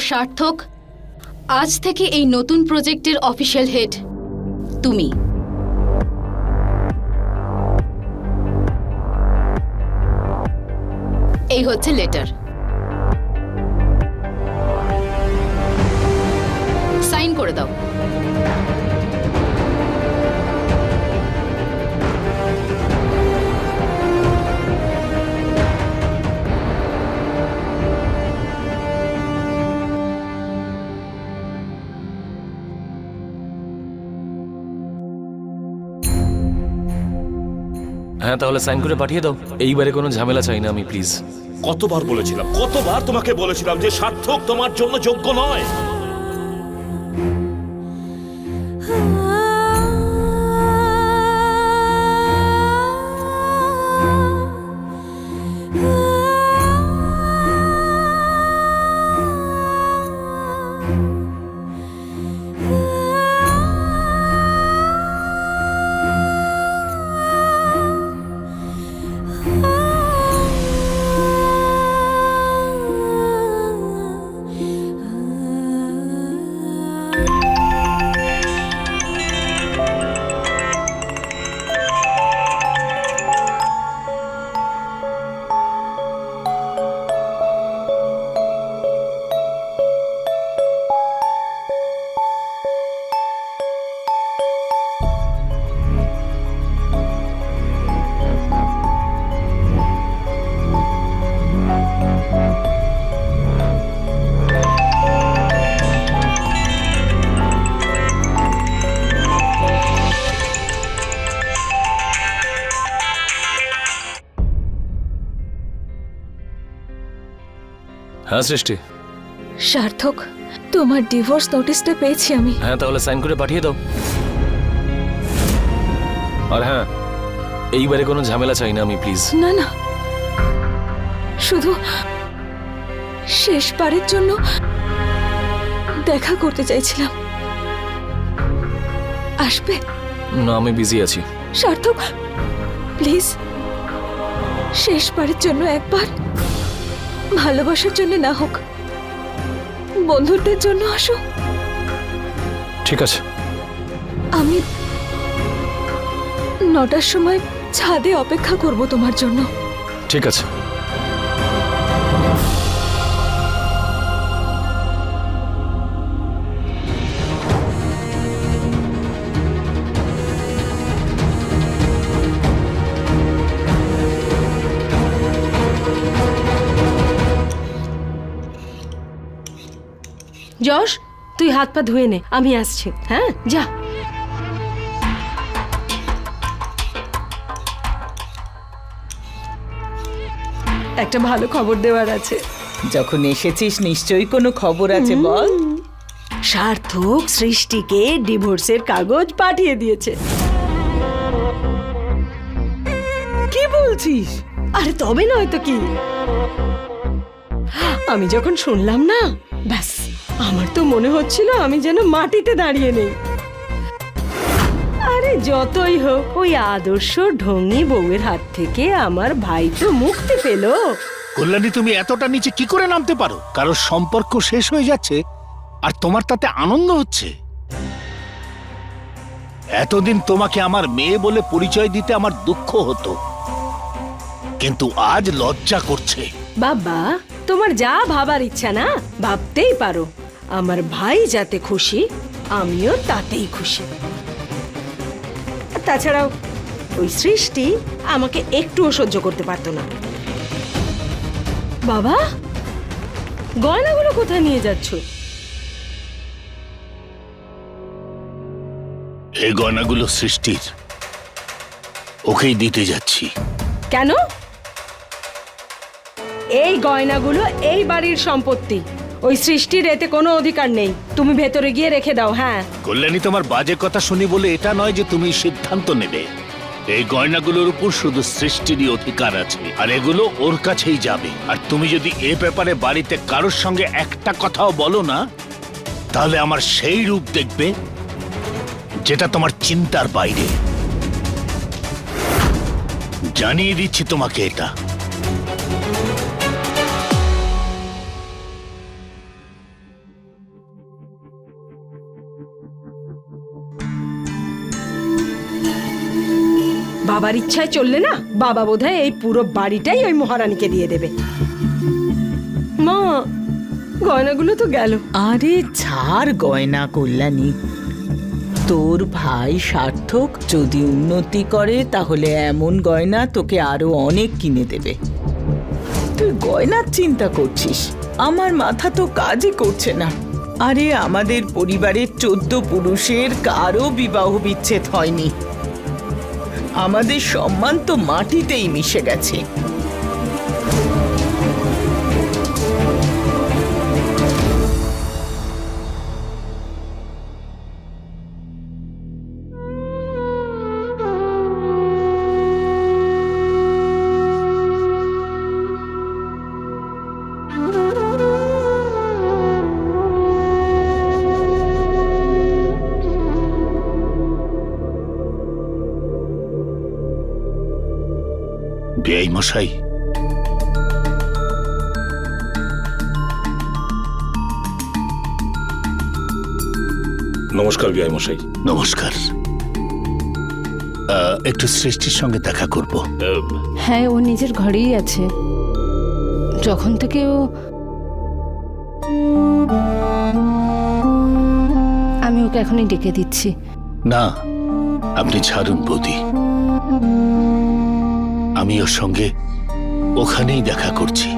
সার্থক, আজ থেকে এই নতুন প্রজেক্টের অফিসিয়াল হেড। তুমি। এই হচ্ছে লেটার। সাইন করে দাও। হ্যাঁ তাহলে সাইন করে পাঠিয়ে দাও। এইবারে কোনো ঝামেলা চাই না আমি, প্লিজ। কতবার বলেছিলাম, কতবার তোমাকে বলেছিলাম যে সার্থক তোমার জন্য যোগ্য নয়। হ্যাঁ সৃষ্টি। সার্থক তোমার ডিভোর্স নোটিশটা পেয়েছি আমি। হ্যাঁ তাহলে সাইন করে পাঠিয়ে দাও। আর হ্যাঁ এইবারে কোনো ঝামেলা চাই না আমি প্লিজ। না না। শুধু শেষবারের জন্য দেখা করতে চাইছিলাম। আসবে? না আমি বিজি আছি। সার্থক প্লিজ। শেষবারের জন্য একবার ভালোবাসার জন্য না হোক বন্ধুত্বের জন্য আসো। ঠিক আছে। আমি নটার সময় ছাদে অপেক্ষা করব তোমার জন্য। ঠিক আছে। যশ তুই হাত পা ধুয়ে নে আমি আসছি হ্যাঁ? যা। একটা ভালো খবর দেওয়ার আছে। যখন এসেছিস নিশ্চয়ই কোনো খবর আছে বল। সার্থক সৃষ্টিকে ডিভোর্সের কাগজ পাঠিয়ে দিয়েছে। কি বলছিস? আরে তবে নয় তো কি? আমি যখন শুনলাম না ব্যাস। আমার তো মনে হচ্ছিল আমি যেন মাটিতে দাঁড়িয়ে নেই। আরে যতই হোক ওই আদর্শ ঢঙ্গি বউয়ের হাত থেকে আমার ভাই তো মুক্তি পেল। কল্যাণী তুমি এতটা নিচে কি করে নামতে পারো? কারোর সম্পর্ক শেষ হয়ে যাচ্ছে আর তোমার তাতে আনন্দ হচ্ছে। এতদিন তোমাকে আমার মেয়ে বলে পরিচয় দিতে আমার দুঃখ হতো। কিন্তু আজ লজ্জা করছে। বাবা তোমার যা ভাবার ইচ্ছা না ভাবতেই পারো। আমার ভাই যাতে খুশি আমিও তাতেই খুশি। তাছাড়াও ওই সৃষ্টি আমাকে একটুও সহ্য করতে পারতো না। বাবা গয়নাগুলো কোথায় নিয়ে যাচ্ছ? এই গয়নাগুলো সৃষ্টির। ওকেই দিতে যাচ্ছি। কেন? এই গয়নাগুলো এই বাড়ির সম্পত্তি। ওই সৃষ্টির এতে কোনো অধিকার নেই। তুমি ভেতরে গিয়ে রেখে দাও হ্যাঁ। কল্যাণী তোমার বাজে কথা শুনি বলে এটা নয় যে তুমি সিদ্ধান্ত নেবে। এই গয়নাগুলোর উপর শুধু সৃষ্টিরই অধিকার আছে, আর এগুলো ওর কাছেই যাবে। আর তুমি যদি এ ব্যাপারে বাড়িতে কারোর সঙ্গে একটা কথাও বলো না, তাহলে আমার সেই রূপ দেখবে যেটা তোমার চিন্তার বাইরে। জানিয়ে দিচ্ছি তোমাকে এটা। বাবার ইচ্ছায় চললে না, বাবা বোধহয় এই পুরো বাড়িটাই ওই মহারানীকে দিয়ে দেবে। মা, গয়নাগুলো তো গেল। আরে ছাড় গয়না কল্যাণী। তোর ভাই সার্থক যদি উন্নতি করে, তাহলে এমন গয়না তোকে আরও অনেক কিনে দেবে। তুই গয়নার চিন্তা করছিস? আমার মাথা তো কাজই করছে না। আরে আমাদের পরিবারের চোদ্দ পুরুষের কারও বিবাহ বিচ্ছেদ হয়নি। আমাদের সম্মান তো মাটিতেই মিশে গেছে। বেআই মশাই। নমস্কার বিআই মশাই। নমস্কার। আহ, একটু সৃষ্টির সঙ্গে দেখা করব। হ্যাঁ ও নিজের ঘরেই আছে। যখন থেকে ও আমি ওকে এখনই ডেকে দিচ্ছি। না আপনি ছাড়ুন বৌদি। আমি ওর সঙ্গে ওখানেই দেখা করছি।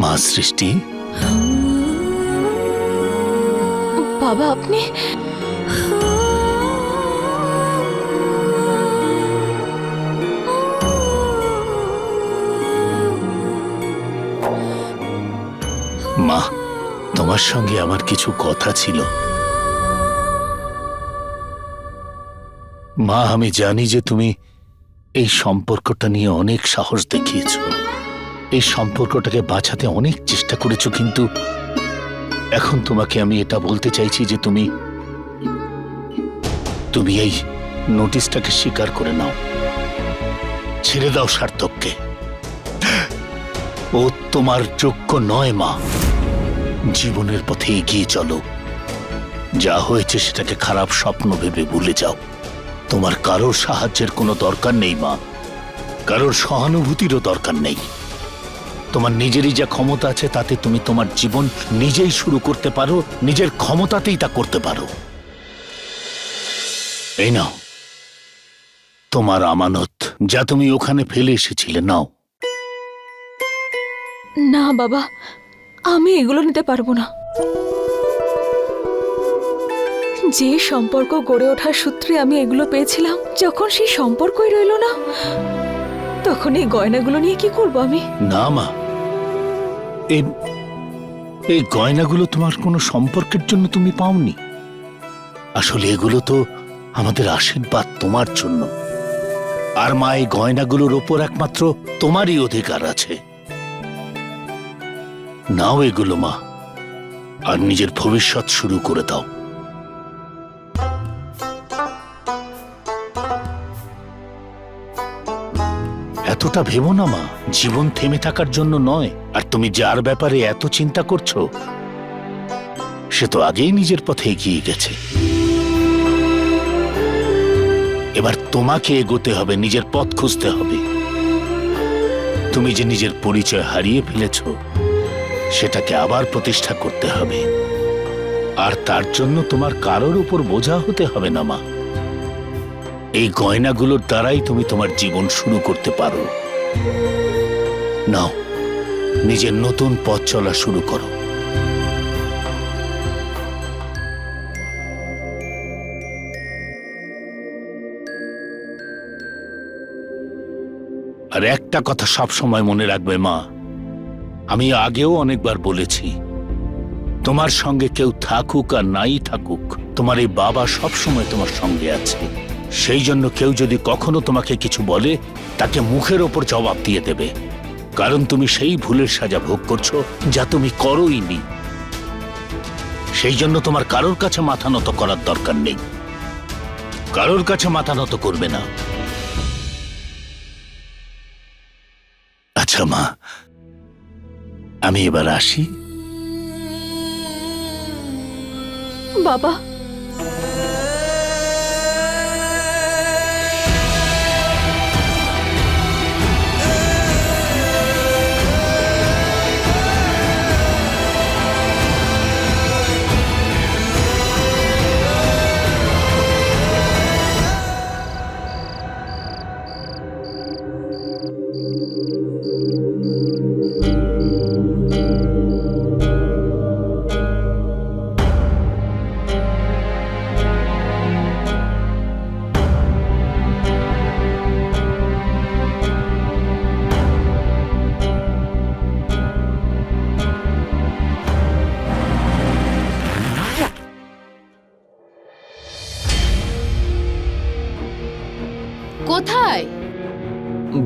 মা সৃষ্টি? বাবা আপনি তোমার সঙ্গে আমার কিছু কথা ছিল। মা, আমি জানি যে তুমি এই সম্পর্কটা নিয়ে অনেক সাহস দেখিয়েছ। এই সম্পর্কটাকে বাঁচাতে অনেক চেষ্টা করেছ, কিন্তু এখন তোমাকে আমি এটা বলতে চাইছি যে তুমি তুমি এই নোটিশটাকে স্বীকার করে নাও। ছেড়ে দাও সার্থককে। ও তোমার যোগ্য নয়, মা। জীবনের পথে এগিয়ে চলো। যা হয়েছে সেটাকে খারাপ স্বপ্ন ভেবে ভুলে যাও। তোমার কারোর সাহায্যের কোনো দরকার নেই, মা। কারোর সহানুভূতিরও দরকার নেই। তোমার নিজেরই যা ক্ষমতা আছে, তাতে তুমি তোমার জীবন নিজেই শুরু করতে পারো, নিজের ক্ষমতাতেই তা করতে পারো। এই নাও। তোমার আমানত, যা তুমি ওখানে ফেলে এসেছিলে, নাও। না, বাবা। আমি এগুলো নিতে পারব না। যে সম্পর্ক গড়ে ওঠার সূত্রে আমি এগুলো পেয়েছিলাম, যখন সেই সম্পর্কই রইল না, তখন এই গয়নাগুলো নিয়ে কি করব আমি? না, মা। এই এই গয়নাগুলো তোমার কোনো সম্পর্কের জন্য তুমি পাওনি? আসলে এগুলো তো আমাদের আশীর্বাদ তোমার জন্য। আর মা, এই গয়নাগুলোর ওপর একমাত্র তোমারই অধিকার আছে। নাও এগুলো, মা, আর নিজের ভবিষ্যৎ শুরু করে দাও। এতটা ভেবো না, মা, জীবন থেমে থাকার জন্য নয়। আর তুমি যার ব্যাপারে এত চিন্তা করছ, সে তো আগেই নিজের পথে এগিয়ে গেছে। এবার তোমাকে এগোতে হবে, নিজের পথ খুঁজতে হবে। তুমি যে নিজের পরিচয় হারিয়ে ফেলেছ সেটাকে আবার প্রতিষ্ঠা করতে হবে। আর তার জন্য তোমার কারোর উপর বোঝা হতে হবে না, মা। এই গয়নাগুলোর দ্বারাই তুমি তোমার জীবন শুরু করতে পারো। নাও, নিজের নতুন পথ চলা শুরু করো। আর একটা কথা সব সময় মনে রাখবে, মা। আমি আগেও অনেকবার বলেছি, তোমার সঙ্গে কেউ থাকুক আর নাই থাকুক, তোমার এই বাবা সব সময় তোমার সঙ্গে আছে। সেই জন্য কেউ যদি কখনো তোমাকে কিছু বলে, তাকে মুখের ওপর জবাব দিয়ে দেবে। কারণ তুমি সেই ভুলের সাজা ভোগ করছ যা তুমি করোই নি। সেই জন্য তোমার কারোর কাছে মাথা নত করার দরকার নেই। কারোর কাছে মাথা নত করবে না। আচ্ছা মা। আমি এবার আসি। বাবা।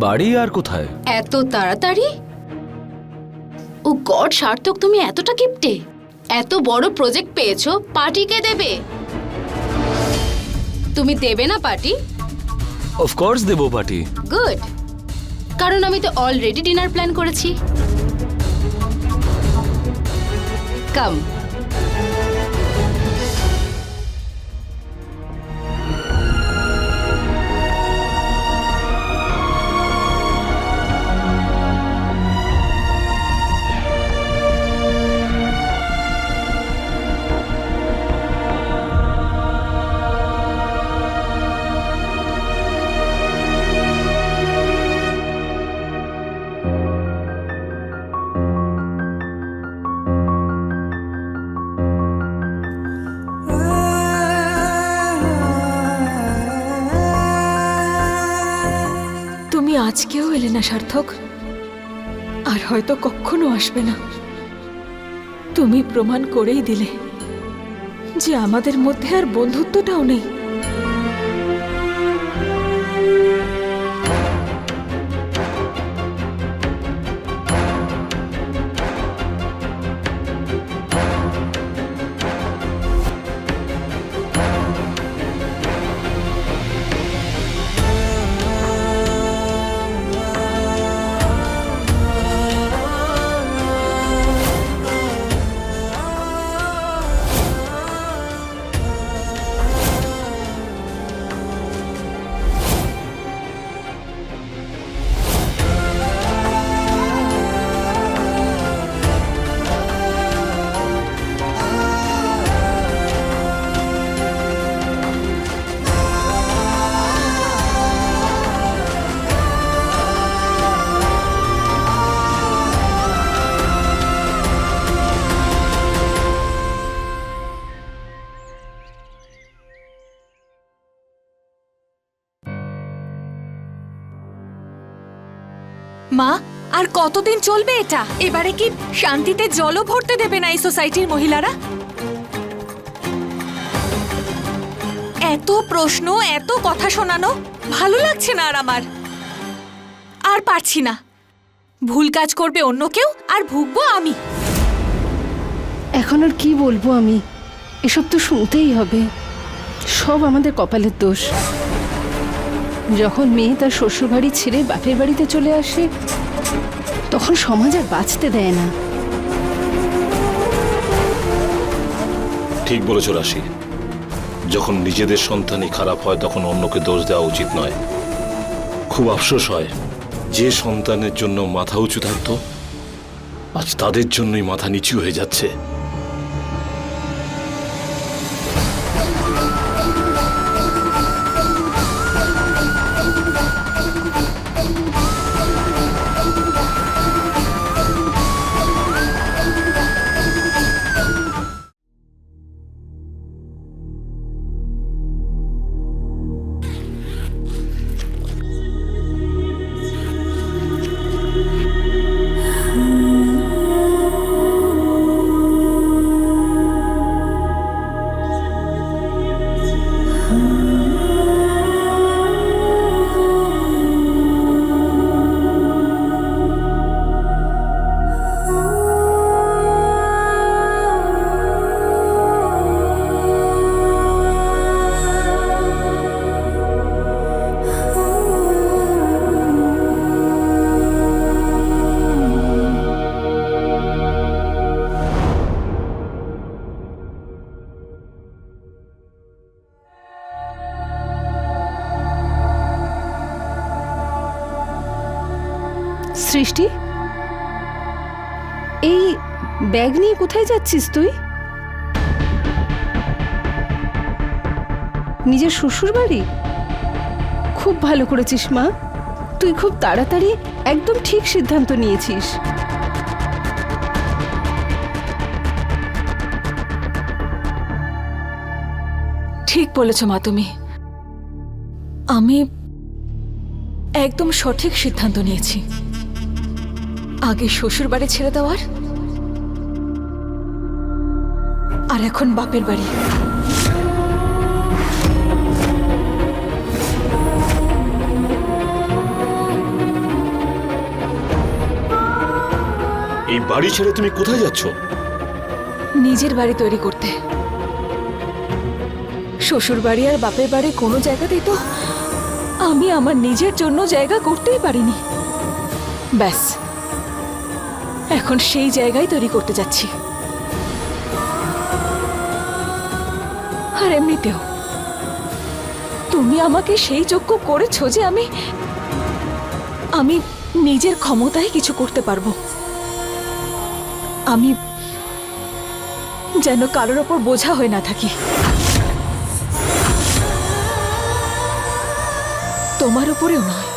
বাড়ি আর কোথায়? এত তাড়াতাড়ি? ও গড সার্থক তুমি এতটা কিপটে। এত বড় প্রজেক্ট পেয়েছ পার্টি কে দেবে? তুমি দেবে না পার্টি? অফকোর্স দেবো পার্টি। গুড কারণ আমি তো অলরেডি ডিনার প্ল্যান করেছি। কাম সার্থক, আর হয়তো কখনো আসবে না। তুমি প্রমাণ করেই দিলে যে আমাদের মধ্যে আর বন্ধুত্বটাও নেই। কতদিন চলবে এটা? এবারে কি শান্তিতে জলও ভরতে দেবে না এই সোসাইটির মহিলারা? এত প্রশ্ন, এত কথা শোনানো, ভালো লাগছে না আর আমার। আর পারছি না। ভুল কাজ করবে অন্য কেউ, আর ভুগবো আমি। এখন আর কি বলব আমি? এসব তো শুনতেই হবে। সব আমাদের কপালের দোষ। যখন মেয়ে তার শ্বশুরবাড়ি ছেড়ে বাপের বাড়িতে চলে আসে তখন সমাজ আর বাঁচতে দেয় না। ঠিক বলেছ, রাশি। যখন নিজেদের সন্তানই খারাপ হয়, তখন অন্যকে দোষ দেওয়া উচিত নয়। খুব আফসোস হয়, যে সন্তানের জন্য মাথা উঁচু থাকতো, আজ তাদের জন্যই মাথা নিচু হয়ে যাচ্ছে। যাচ্ছিস তুই? নিজের শ্বশুর বাড়ি খুব ভালো করেছিস, মা। তুই খুব তাড়াতাড়ি একদম ঠিক সিদ্ধান্ত নিয়েছিস। ঠিক বলেছ, মা, তুমি। আমি একদম সঠিক সিদ্ধান্ত নিয়েছি। আগে শ্বশুর বাড়ি ছেড়ে দেওয়ার আর এখন বাপের বাড়ি। এই বাড়ি ছেড়ে তুমি কোথায় যাচ্ছ? নিজের বাড়ি তৈরি করতে। শ্বশুর বাড়ি আর বাপের বাড়ি কোনো জায়গাতেই তো আমি আমার নিজের জন্য জায়গা করতেই পারিনি। ব্যাস এখন সেই জায়গায় তৈরি করতে যাচ্ছি। আর এমনিতেও। তুমি আমাকে সেই যোগ্য করেছ যে আমি আমি নিজের ক্ষমতায় কিছু করতে পারব। আমি যেন কারোর ওপর বোঝা হয়ে না থাকি। তোমার উপরেও নয়।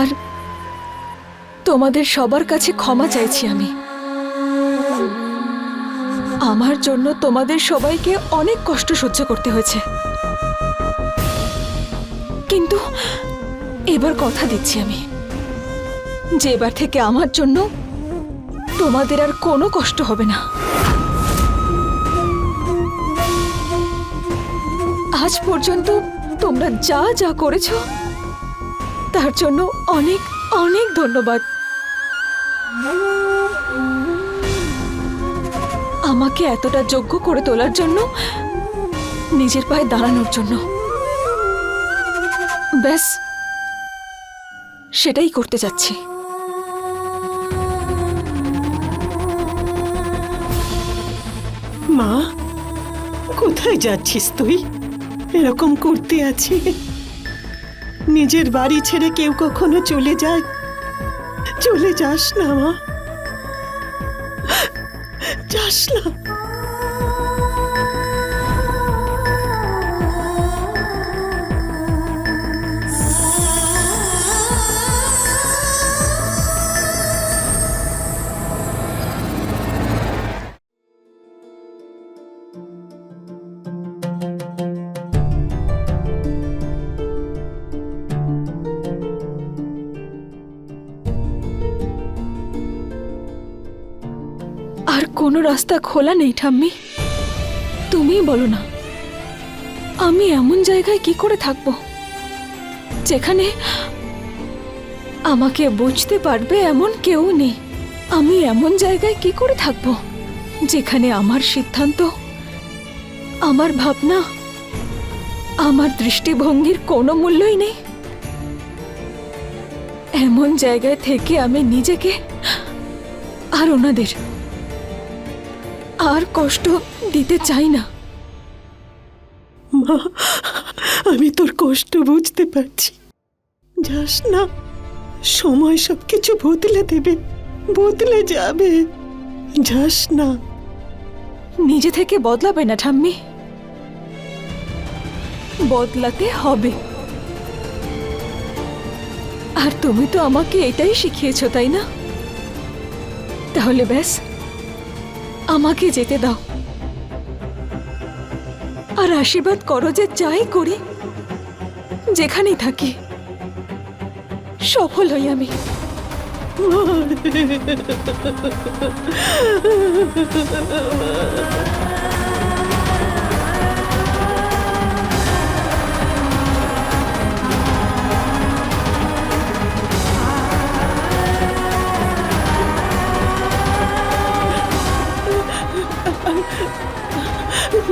আর তোমাদের সবার কাছে ক্ষমা চাইছি আমি। আমার জন্য তোমাদের সবাইকে অনেক কষ্ট সহ্য করতে হয়েছে। কিন্তু এবার কথা দিচ্ছি আমি। যে এবার থেকে আমার জন্য তোমাদের আর কোনো কষ্ট হবে না। আজ পর্যন্ত তোমরা যা যা করেছ, তার জন্য অনেক অনেক ধন্যবাদ। আমাকে এতটা যোগ্য করে তোলার জন্য, নিজের পায়ে দাঁড়ানোর জন্য। ব্যাস, সেটাই করতে যাচ্ছি। মা, কোথায় যাচ্ছিস তুই? এরকম করতে আছি। নিজের বাড়ি ছেড়ে কেউ কখনো চলে যায়, চলে যাস না, মা। যাস কোনো রাস্তা খোলা নেই, ঠাম্মি। তুমিই বলো না, আমি এমন জায়গায় কি করে থাকব? যেখানে আমাকে বুঝতে পারবে এমন কেউ নেই। আমি এমন জায়গায় কি করে থাকব? যেখানে আমার সিদ্ধান্ত, আমার ভাবনা, আমার দৃষ্টিভঙ্গির কোনো মূল্যই নেই। এমন জায়গায় থেকে আমি নিজেকে আর ওনাদের আর কষ্ট দিতে চাই না। মা আমি তোর কষ্ট বুঝতে পারছি। যাস না সময় সব কিছু বদলে দেবে বদলে যাবে। যাস না। নিজে থেকে বদলাবে না ঠাম্মি। বদলাতে হবে। আর তুমি তো আমাকে এটাই শিখিয়েছো তাই না? তাহলে ব্যাস। আমাকে যেতে দাও। আর আশীর্বাদ করো যে যাই করি যেখানেই থাকি সফল হই আমি।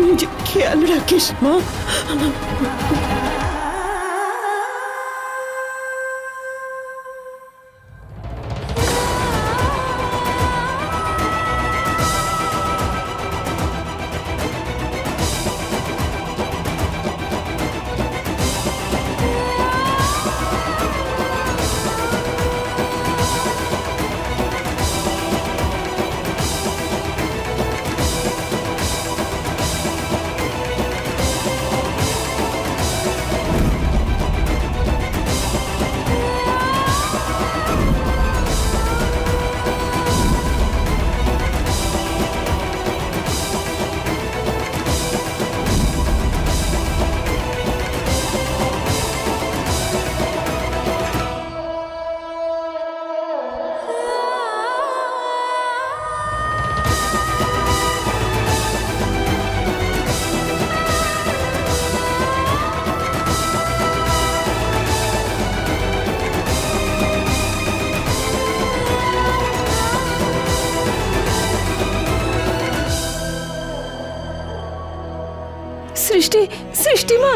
নিজে খেয়াল রাখিস মা। সৃষ্টি সৃষ্টিমা